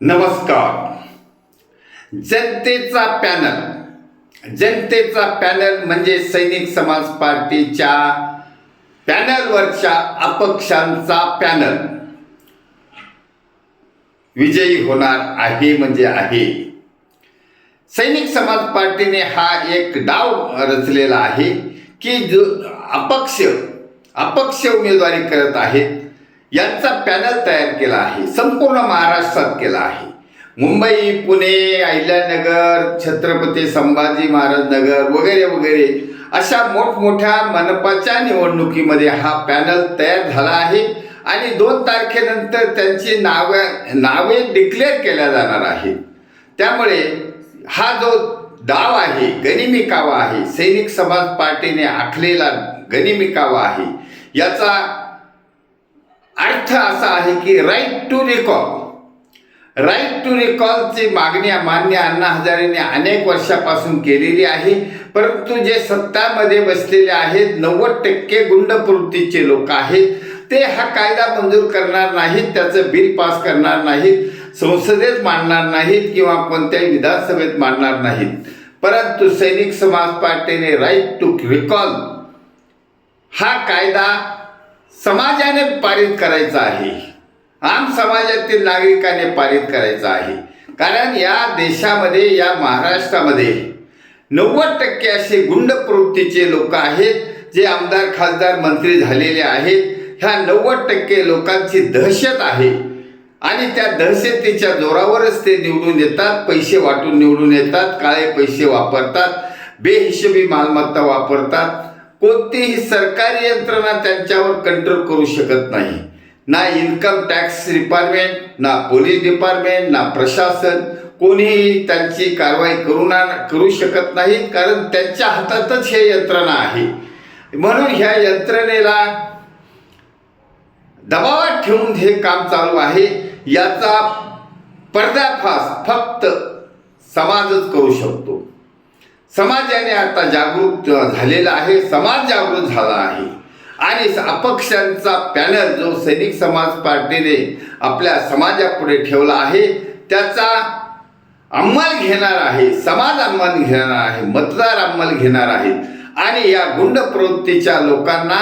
नमस्कार. जनतेचा पॅनल. जनतेचा पॅनल म्हणजे सैनिक समाज पार्टीच्या पॅनलवरच्या अपक्षांचा पॅनल. विजयी होणार आहे म्हणजे आहे. सैनिक समाज पार्टीने हा एक डाव रचलेला आहे की जो अपक्ष अपक्ष उमेदवारी करत आहेत. यांचा पॅनल तयार केला आहे संपूर्ण महाराष्ट्रात केला आहे. मुंबई पुणे अहिल्यानगर छत्रपती संभाजी महाराज नगर वगैरे वगैरे अशा मोठमोठ्या मनपाच्या निवडणुकीमध्ये हा पॅनल तयार झाला आहे आणि दोन तारखेनंतर त्यांची नावे नावे डिक्लेअर केल्या जाणार आहेत. त्यामुळे हा जो डाव आहे गनिमी कावा आहे सैनिक समाज पार्टीने आखलेला गनिमी कावा आहे याचा अर्थ असा आहे की right to recall right to रिकॉलची मागणी मान्य अण्णा हजारेने अनेक वर्षापासून केलेली आहे. परंतु जे सत्तामध्ये बसलेले आहेत नव्वद टक्के गुंडप्रवृत्तीचे लोक आहेत. ते हा कायदा मंजूर करणार नाहीत त्याचं बिल पास करणार नाहीत संसदेत मांडणार नाहीत किंवा कोणत्याही विधानसभेत मांडणार नाहीत. परंतु सैनिक समाज पार्टीने राईट टू रिकॉल हा कायदा समाजाने पारित करायचा आहे. आम समाजातील नागरिकाने पारित करायचा आहे. कारण या देशामध्ये या महाराष्ट्रामध्ये नव्वद टक्के असे गुंड प्रवृत्तीचे लोक आहेत जे आमदार खासदार मंत्री झालेले आहेत. ह्या नव्वद टक्के लोकांची दहशत आहे. आणि त्या दहशतीच्या जोरावरच ते निवडून येतात पैसे वाटून निवडून येतात काळे पैसे वापरतात बेहिशेबी मालमत्ता वापरतात. कोणतीही सरकारी यंत्रणा त्यांच्यावर कंट्रोल करू शकत नाही. ना इन्कम टॅक्स डिपार्टमेंट ना पोलीस डिपार्टमेंट ना प्रशासन कोणीही त्यांची कारवाई करू ना करू शकत नाही कारण त्यांच्या हातातच हे यंत्रणा आहे. म्हणून ह्या यंत्रणेला दबावात ठेवून हे काम चालू आहे. याचा पर्दाफाश फक्त समाजच करू शकतो. समाजाने आता जागृत झालेला आहे. समाज जागृत झाला आहे. आणि अपक्षांचा पॅनल जो सैनिक समाज पार्टीने आपल्या समाजापुढे ठेवला आहे त्याचा अंमल घेणार आहे. समाज अंमल घेणार आहे. मतदार अंमल घेणार आहेत आणि या गुंड प्रवृत्तीच्या लोकांना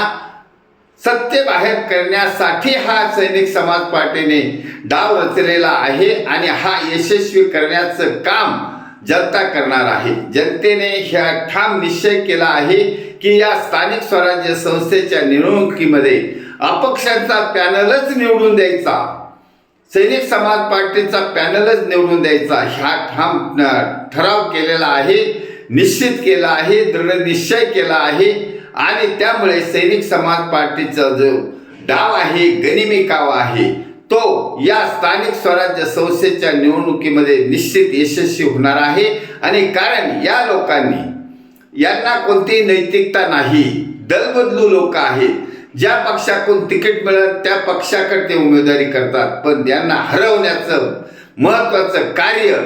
सत्य बाहेर करण्यासाठी हा सैनिक समाज पार्टीने डाव रचलेला आहे. आणि हा यशस्वी करण्याचं काम जनता करणार आहे. जनतेने ह्या ठाम निश्चय केला आहे की या स्थानिक स्वराज्य संस्थेच्या निवडणुकीमध्ये अपक्षांचा पॅनलच निवडून द्यायचा. सैनिक समाज पार्टीचा पॅनलच निवडून द्यायचा. ह्या ठाम ठराव केलेला आहे निश्चित केला आहे दृढ निश्चय केला आहे. आणि त्यामुळे सैनिक समाज पार्टीचा जो डाव आहे गनिमी काव आहे. तो या स्थानिक स्वराज्य संस्थेच्या निवडणुकीमध्ये निश्चित यशस्वी होणार आहे. आणि कारण या लोकांनी यांना कोणतीही नैतिकता नाही. दलबदलू लोक आहेत. ज्या पक्षाकडून तिकीट मिळत त्या पक्षाकडे ते उमेदवारी करतात. पण यांना हरवण्याचं महत्वाचं कार्य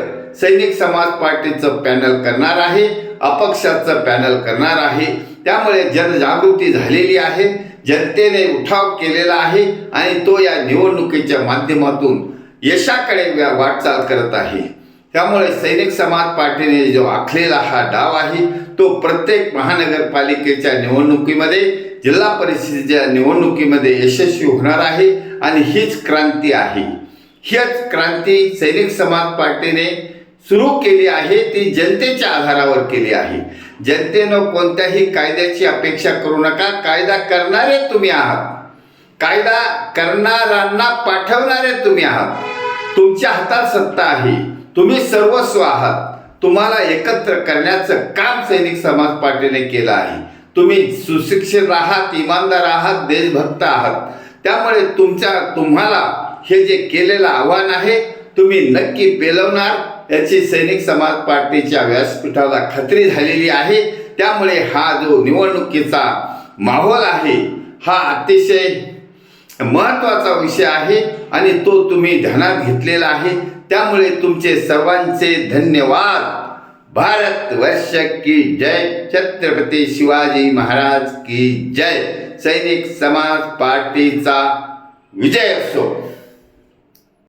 सैनिक समाज पार्टीचं पॅनल करणार आहे. अपक्षाचं पॅनल करणार आहे. त्यामुळे जनजागृती झालेली आहे जनतेने उठाव केलेला आहे आणि तो या निवडणुकीच्या माध्यमातून यशाकडे वाटचाल करत आहे. त्यामुळे सैनिक समाज पार्टीने जो आखलेला हा डाव आहे तो प्रत्येक महानगरपालिकेच्या निवडणुकीमध्ये जिल्हा परिषदेच्या निवडणुकीमध्ये यशस्वी होणार आहे आणि हीच क्रांती आहे. हीच क्रांती सैनिक समाज पार्टीने सुरू केली आहे ती जनतेच्या आधारावर केली आहे. जनतेनं कोणत्याही कायद्याची अपेक्षा करू नका. कायदा करणारे तुम्ही आहात. कायदा करणाऱ्यांना पाठवणारे तुम्ही आहात. तुमच्या हातात सत्ता आहे. तुम्ही सर्वस्व आहात. तुम्हाला एकत्र करण्याचं काम सैनिक समाज पार्टीने केलं आहे. तुम्ही सुशिक्षित आहात इमानदार आहात देशभक्त आहात. त्यामुळे तुमच्या तुम्हाला हे जे केलेलं आव्हान आहे तुम्ही नक्की पेलवणार याची सैनिक समाज पार्टीच्या व्यासपीठाला खात्री झालेली आहे. त्यामुळे हा जो निवडणुकीचा माहोल आहे हा अतिशय महत्त्वाचा विषय आहे आणि तो तुम्ही ध्यानात घेतलेला आहे. त्यामुळे तुमचे सर्वांचे धन्यवाद. भारत वर्ष की जय. छत्रपती शिवाजी महाराज की जय. सैनिक समाज पार्टीचा विजय असो.